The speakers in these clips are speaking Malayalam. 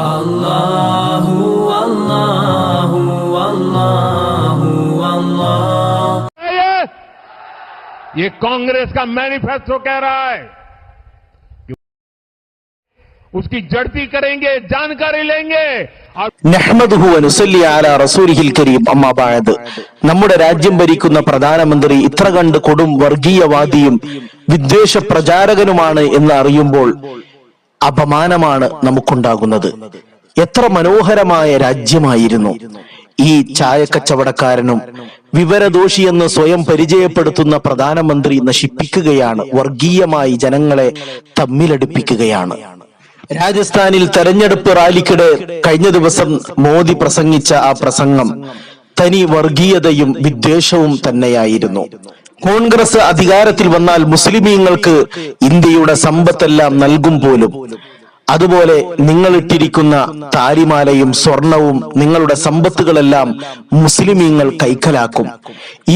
Allahu Allahu Allahu Allah ये ये कांग्रेस का मैनिफेस्टो कह रहा है कि उसकी जड़ती करेंगे जानकारी लेंगे और നഹ്മദുഹു അനുസല്ലി അല റസൂലിഹിൽ കരീം അമ്മാ ബഅദ് നമ്മുടെ രാജ്യം ഭരിക്കുന്ന പ്രധാനമന്ത്രി ഇത്ര കണ്ട് കൊടും വർഗീയവാദിയും വിദ്വേഷ പ്രചാരകനുമാണ് എന്ന് അറിയുമ്പോൾ അപമാനമാണ് നമുക്കുണ്ടാകുന്നത്. എത്ര മനോഹരമായ രാജ്യമായിരുന്നു. ഈ ചായക്കച്ചവടക്കാരനും വിവരദോഷിയെന്ന് സ്വയം പരിചയപ്പെടുത്തുന്ന പ്രധാനമന്ത്രി നശിപ്പിക്കുകയാണ് വർഗീയമായി ജനങ്ങളെ തമ്മിലടുപ്പിക്കുകയാണ്. രാജസ്ഥാനിൽ തെരഞ്ഞെടുപ്പ് റാലിക്കിടെ കഴിഞ്ഞ ദിവസം മോദി പ്രസംഗിച്ച ആ പ്രസംഗം തനി വർഗീയതയും വിദ്വേഷവും തന്നെയായിരുന്നു. കോൺഗ്രസ് അധികാരത്തിൽ വന്നാൽ മുസ്ലിമീങ്ങൾക്ക് ഇന്ത്യയുടെ സമ്പത്തെല്ലാം നൽകും പോലും. അതുപോലെ നിങ്ങൾ ഇട്ടിരിക്കുന്ന താലിമാലയും സ്വർണവും നിങ്ങളുടെ സമ്പത്തുകളെല്ലാം മുസ്ലിമീങ്ങൾ കൈക്കലാക്കും.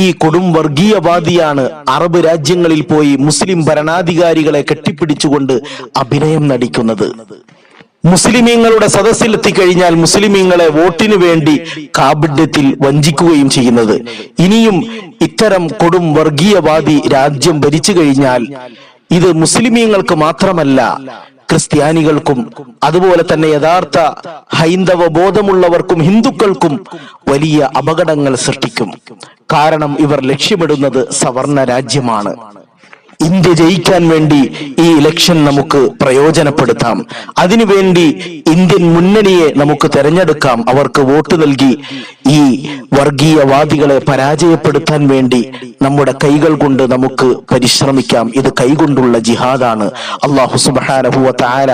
ഈ കൊടും വർഗീയവാദിയാണ് അറബ് രാജ്യങ്ങളിൽ പോയി മുസ്ലിം ഭരണാധികാരികളെ കെട്ടിപ്പിടിച്ചുകൊണ്ട് അഭിനയം നടിക്കുന്നത്. മുസ്ലിമീങ്ങളുടെ സദസ്സിലെത്തിക്കഴിഞ്ഞാൽ മുസ്ലിമീങ്ങളെ വോട്ടിനു വേണ്ടി കാബിഡ്യത്തിൽ വഞ്ചിക്കുകയും ചെയ്യുന്നത്. ഇനിയും ഇത്തരം കൊടും വർഗീയവാദി രാജ്യം ഭരിച്ചു കഴിഞ്ഞാൽ ഇത് മുസ്ലിമീങ്ങൾക്ക് മാത്രമല്ല ക്രിസ്ത്യാനികൾക്കും അതുപോലെ തന്നെ യഥാർത്ഥ ഹൈന്ദവ ബോധമുള്ളവർക്കും ഹിന്ദുക്കൾക്കും വലിയ അപകടങ്ങൾ സൃഷ്ടിക്കും. കാരണം ഇവർ ലക്ഷ്യമിടുന്നത് സവർണ രാജ്യമാണ്. ഇന്ത്യ ജയിക്കാൻ വേണ്ടി ഈ ഇലക്ഷൻ നമുക്ക് പ്രയോജനപ്പെടുത്താം. അതിനുവേണ്ടി ഇന്ത്യൻ മുന്നണിയെ നമുക്ക് തെരഞ്ഞെടുക്കാം. അവർക്ക് വോട്ട് നൽകി ഈ വർഗീയവാദികളെ പരാജയപ്പെടുത്താൻ വേണ്ടി നമ്മുടെ കൈകൾ കൊണ്ട് നമുക്ക് പരിശ്രമിക്കാം. ഇത് കൈകൊണ്ടുള്ള ജിഹാദാണ്. അള്ളാഹു സുബാനഹുവ താര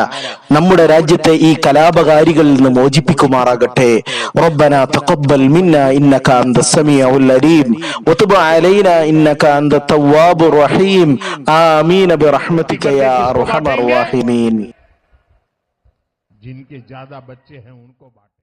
നമ്മുടെ രാജ്യത്തെ ഈ കലാപകാരികളിൽ നിന്ന് മോചിപ്പിക്കുമാറാകട്ടെ. റബ്ബന തഖബ്ബൽ മിന്ന ഇന്നക അന്ത സമീഉൽ അലീം. വതുബ് അലൈന ഇന്നക തവ്വാബുർ റഹീം. آمین برحمتك يا أرحم الراحمین जिनके ज्यादा बच्चे हैं उनको बांटें